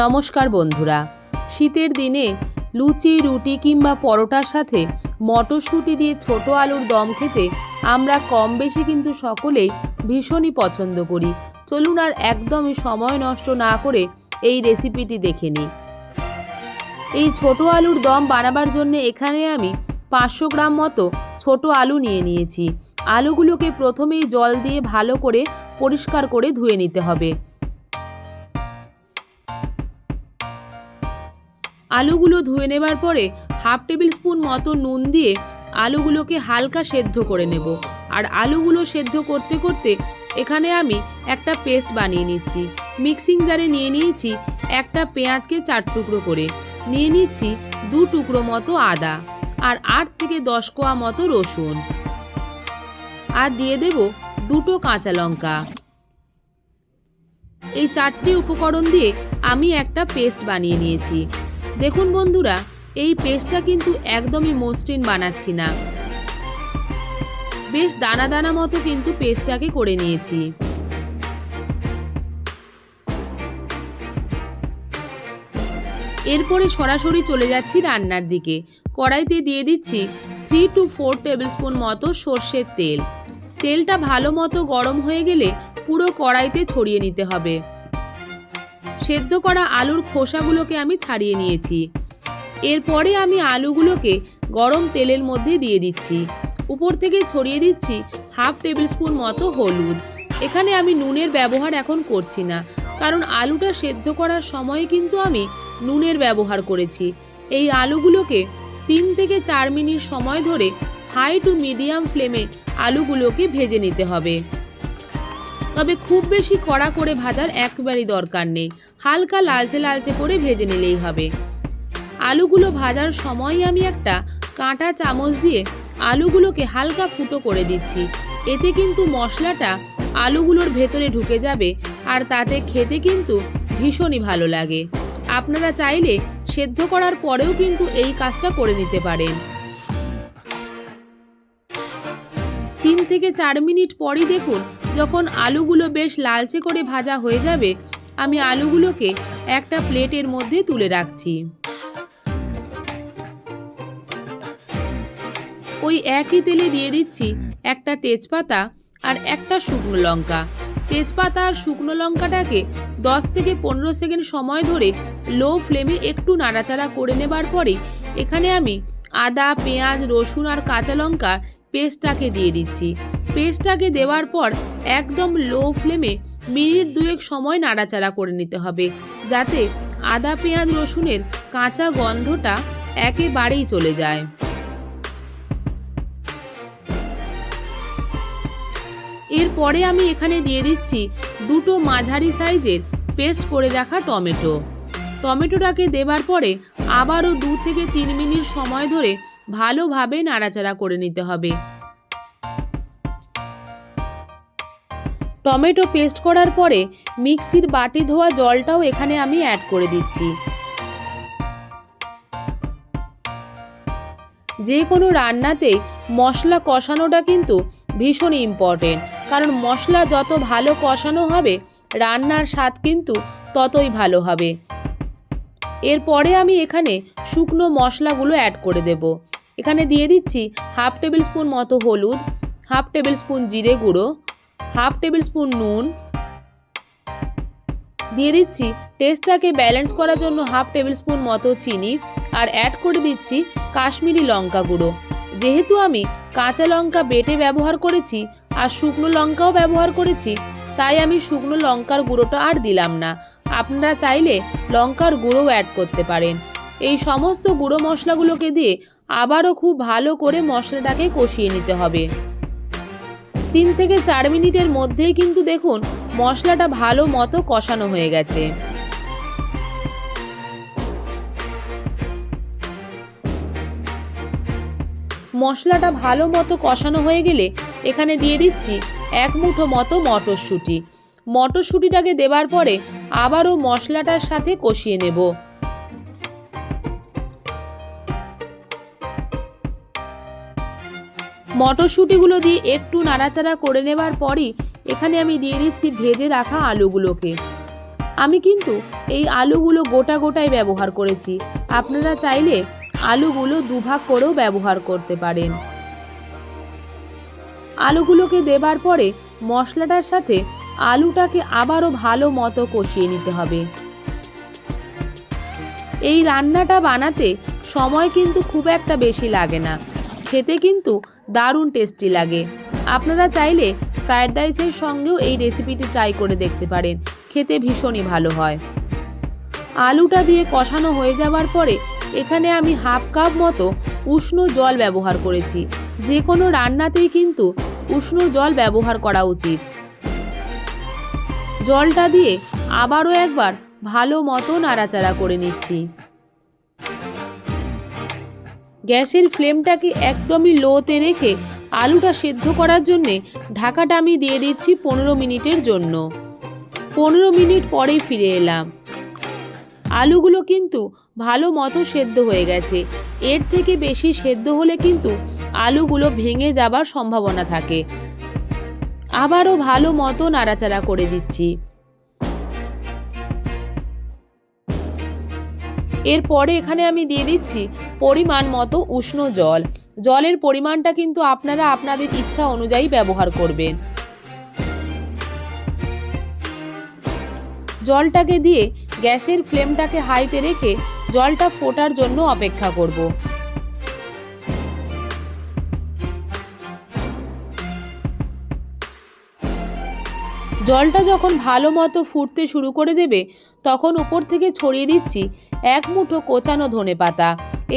নমস্কার বন্ধুরা। শীতের দিনে লুচি, রুটি কিংবা পরোটার সাথে মটরশুঁটি দিয়ে ছোট আলুর দম খেতে আমরা কম বেশি কিন্তু সকলেই ভীষণই পছন্দ করি। চলুন আর একদমই সময় নষ্ট না করে এই রেসিপিটি দেখে নিই। এই ছোট আলুর দম বানাবার জন্য এখানে আমি পাঁচশো গ্রাম মতো ছোট আলু নিয়ে নিয়েছি। আলুগুলোকে প্রথমেই জল দিয়ে ভালো করে পরিষ্কার করে ধুয়ে নিতে হবে। আলুগুলো ধুয়ে নেবার পরে হাফ টেবিল স্পুন মতো নুন দিয়ে আলুগুলোকে হালকা সেদ্ধ করে নেব। আর আলুগুলো সেদ্ধ করতে করতে এখানে আমি একটা পেস্ট বানিয়ে নিচ্ছি। মিক্সিং জারে নিয়ে নিয়েছি একটা পেঁয়াজকে চার টুকরো করে। নিয়ে নিচ্ছি দু টুকরো মতো আদা আর আট থেকে দশ কোয়া মতো রসুন। আর দিয়ে দেব দুটো কাঁচা লঙ্কা। এই চারটি উপকরণ দিয়ে আমি একটা পেস্ট বানিয়ে নিয়েছি। দেখুন বন্ধুরা, এই পেস্টটা কিন্তু একদমই মসৃণ বানাচ্ছি না। বেশ দানা দানা মতো কিন্তু পেস্টটাকে করে নিয়েছি। এরপরে সরাসরি চলে যাচ্ছি রান্নার দিকে। কড়াইতে দিয়ে দিচ্ছি three to four tablespoon মতো সর্ষের তেল। তেলটা ভালো মতো গরম হয়ে গেলে পুরো কড়াইতে ছড়িয়ে নিতে হবে। সেদ্ধ করা আলুর খোসাগুলোকে আমি ছাড়িয়ে নিয়েছি। এরপরে আমি আলুগুলোকে গরম তেলের মধ্যে দিয়ে দিচ্ছি। উপর থেকে ছড়িয়ে দিচ্ছি হাফ টেবিল স্পুন মতো হলুদ। এখানে আমি নুনের ব্যবহার এখন করছি না, কারণ আলুটা সেদ্ধ করার সময় কিন্তু আমি নুনের ব্যবহার করেছি। এই আলুগুলোকে তিন থেকে চার মিনিট সময় ধরে হাই টু মিডিয়াম ফ্লেমে আলুগুলোকে ভেজে নিতে হবে। তবে খুব বেশি কড়া করে ভাজার একেবারেই দরকার নেই। হালকা লালচে লালচে করে ভেজে নিলেই হবে। আলুগুলো ভাজার সময় আমি একটা কাঁটা চামচ দিয়ে আলুগুলোকে হালকা ফুটো করে দিচ্ছি। এতে কিন্তু মশলাটা আলুগুলোর ভেতরে ঢুকে যাবে আর তাতে খেতে কিন্তু ভীষণই ভালো লাগে। আপনারা চাইলে সেদ্ধ করার পরেও কিন্তু এই কাজটা করে নিতে পারেন। তিন থেকে চার মিনিট পরই দেখুন যখন আলুগুলো বেশ লালচে করে ভাজা হয়ে যাবে, আমি আলুগুলোকে একটা প্লেটের মধ্যে তুলে রাখছি। ওই একই তেলে দিয়ে দিচ্ছি একটা তেজপাতা আর একটা শুকনো লঙ্কা। তেজপাতা আর শুকনো লঙ্কাটাকে দশ থেকে পনেরো সেকেন্ড সময় ধরে লো ফ্লেমে একটু নাড়াচাড়া করে নেবার পরে এখানে আমি আদা, পেঁয়াজ, রসুন আর কাঁচা লঙ্কা পেস্টটাকে দিয়ে দিচ্ছি। পেস্টটাকে দেওয়ার পর একদম লো ফ্লেমে মিনিট দুয়েক সময় নাড়াচাড়া করে নিতে হবে, যাতে আদা, পেঁয়াজ, রসুনের কাঁচা গন্ধটা একেবারেই চলে যায়। এরপরে আমি এখানে দিয়ে দিচ্ছি দুটো মাঝারি সাইজের পেস্ট করে রাখা টমেটো। টমেটোটাকে দেবার পরে আবারও দু থেকে তিন মিনিট সময় ধরে ভালোভাবে নাড়াচাড়া করে নিতে হবে। টমেটো পেস্ট করার পরে মিক্সির বাটি ধোয়া জলটাও এখানে আমি অ্যাড করে দিচ্ছি। যে কোনো রান্নাতে মশলা কষানোটা কিন্তু ভীষণ ইম্পর্টেন্ট কারণ মশলা যত ভালো কষানো হবে, রান্নার স্বাদ কিন্তু ততই ভালো হবে। এরপরে আমি এখানে শুকনো মশলাগুলো অ্যাড করে দেব। এখানে দিয়ে দিচ্ছি হাফ টেবিল স্পুন মতো হলুদ, হাফ টেবিল স্পুন জিরে গুঁড়ো, হাফ টেবিল স্পুন নুন। দিয়ে দিচ্ছি টেস্টটাকে ব্যালেন্স করার জন্য হাফ টেবিল স্পুন মতো চিনি আর অ্যাড করে দিচ্ছি কাশ্মীরি লঙ্কা গুঁড়ো। যেহেতু আমি কাঁচা লঙ্কা বেটে ব্যবহার করেছি আর শুকনো লঙ্কাও ব্যবহার করেছি, তাই আমি শুকনো লঙ্কার গুঁড়োটা আর দিলাম না। আপনারা চাইলে লঙ্কার গুঁড়োও অ্যাড করতে পারেন। এই সমস্ত গুঁড়ো মশলাগুলোকে দিয়ে আবারও খুব ভালো করে মশলাটাকে কষিয়ে নিতে হবে। তিন থেকে চার মিনিটের মধ্যেই কিন্তু দেখুন মশলাটা ভালো মতো কষানো হয়ে গেছে। মশলাটা ভালো মতো কষানো হয়ে গেলে এখানে দিয়ে দিচ্ছি এক মুঠো মতো মটরশুঁটি। মটরশুঁটিটাকে দেবার পরে আবারও মশলাটার সাথে কষিয়ে নেব। মটরশুঁটিগুলো দিয়ে একটু নাড়াচাড়া করে নেবার পরই এখানে আমি দিয়ে দিচ্ছি ভেজে রাখা আলুগুলোকে। আমি কিন্তু এই আলুগুলো গোটা গোটাই ব্যবহার করেছি। আপনারা চাইলে আলুগুলো দুভাগ করেও ব্যবহার করতে পারেন। আলুগুলোকে দেবার পরে মশলাটার সাথে আলুটাকে আবারও ভালো মতো কষিয়ে নিতে হবে। এই রান্নাটা বানাতে সময় কিন্তু খুব একটা বেশি লাগে না। খেতে কিন্তু দারুণ টেস্টি লাগে। আপনারা চাইলে ফ্রায়েড রাইসের সঙ্গেও এই রেসিপিটি ট্রাই করে দেখতে পারেন। খেতে ভীষণই ভালো হয়। আলুটা দিয়ে কষানো হয়ে যাওয়ার পরে এখানে আমি হাফ কাপ মতো উষ্ণ জল ব্যবহার করেছি। যে কোনো রান্নাতেই কিন্তু উষ্ণ জল ব্যবহার করা উচিত। জলটা দিয়ে আবারও একবার ভালো মতো নাড়াচাড়া করে নিচ্ছি। গ্যাসের ফ্লেমটাকে একদমই লোতে রেখে আলুটা সেদ্ধ করার জন্যে ঢাকাটা আমি দিয়ে দিচ্ছি পনেরো মিনিটের জন্য। পনেরো মিনিট পরেই ফিরে এলাম। আলুগুলো কিন্তু ভালো মতো সেদ্ধ হয়ে গেছে। এর থেকে বেশি সেদ্ধ হলে কিন্তু আলুগুলো ভেঙে যাবার সম্ভাবনা থাকে। আবারও ভালো মতো নাড়াচাড়া করে দিচ্ছি। এরপরে এখানে আমি দিয়ে দিচ্ছি পরিমাণ মতো উষ্ণ জল। জলের পরিমাণটা কিন্তু আপনারা আপনাদের ইচ্ছা অনুযায়ী ব্যবহার করবেন। জলটাকে দিয়ে গ্যাসের ফ্লেমটাকে হাইতে রেখে জলটা ফোটার জন্য অপেক্ষা করব। জলটা যখন ভালো মতো ফুটতে শুরু করে দেবে, তখন উপর থেকে ছড়িয়ে দিচ্ছি এক মুঠো কোচানো ধনে পাতা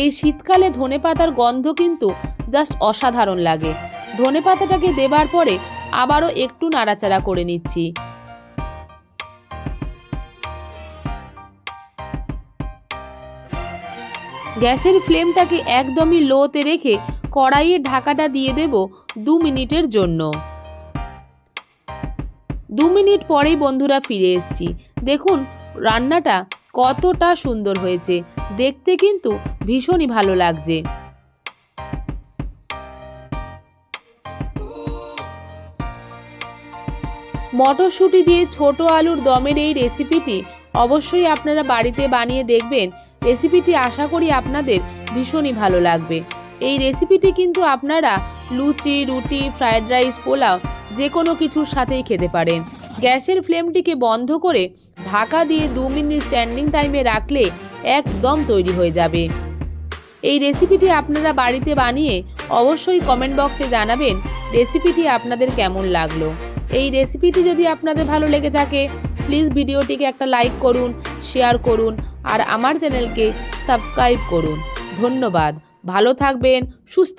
এই শীতকালে ধনে পাতার গন্ধ কিন্তু জাস্ট অসাধারণ লাগে। ধনে পাতাটাকে দেবার পরে আবারও একটু নাড়াচাড়া করে নিচ্ছি। গ্যাসের ফ্লেমটাকে একদমই লোতে রেখে কড়াইয়ের ঢাকাটা দিয়ে দেব দু মিনিটের জন্য। দু মিনিট পরেই বন্ধুরা ফিরে এসেছি। দেখুন, রান্নাটা কতটা সুন্দর হয়েছে। দেখতে কিন্তু ভীষণই ভালো লাগছে। মটরশুঁটি দিয়ে ছোট আলুর দমের এই রেসিপিটি অবশ্যই আপনারা বাড়িতে বানিয়ে দেখবেন। রেসিপিটি আশা করি আপনাদের ভীষণই ভালো লাগবে। এই রেসিপিটি কিন্তু আপনারা লুচি, রুটি, ফ্রায়েড রাইস, পোলাও যে কোনো কিছুর সাথেই খেতে পারেন। গ্যাসের ফ্লেমটিকে বন্ধ করে ঢাকা দিয়ে দু মিনিট স্ট্যান্ডিং টাইমে রাখলে একদম তৈরি হয়ে যাবে। এই রেসিপিটি আপনারা বাড়িতে বানিয়ে অবশ্যই কমেন্ট বক্সে জানাবেন রেসিপিটি আপনাদের কেমন লাগল। এই রেসিপিটি যদি আপনাদের ভালো লেগে থাকে প্লিজ ভিডিওটিকে একটা লাইক করুন শেয়ার করুন, আর আমার চ্যানেলকে সাবস্ক্রাইব করুন। ধন্যবাদ। ভালো থাকবেন, সুস্থ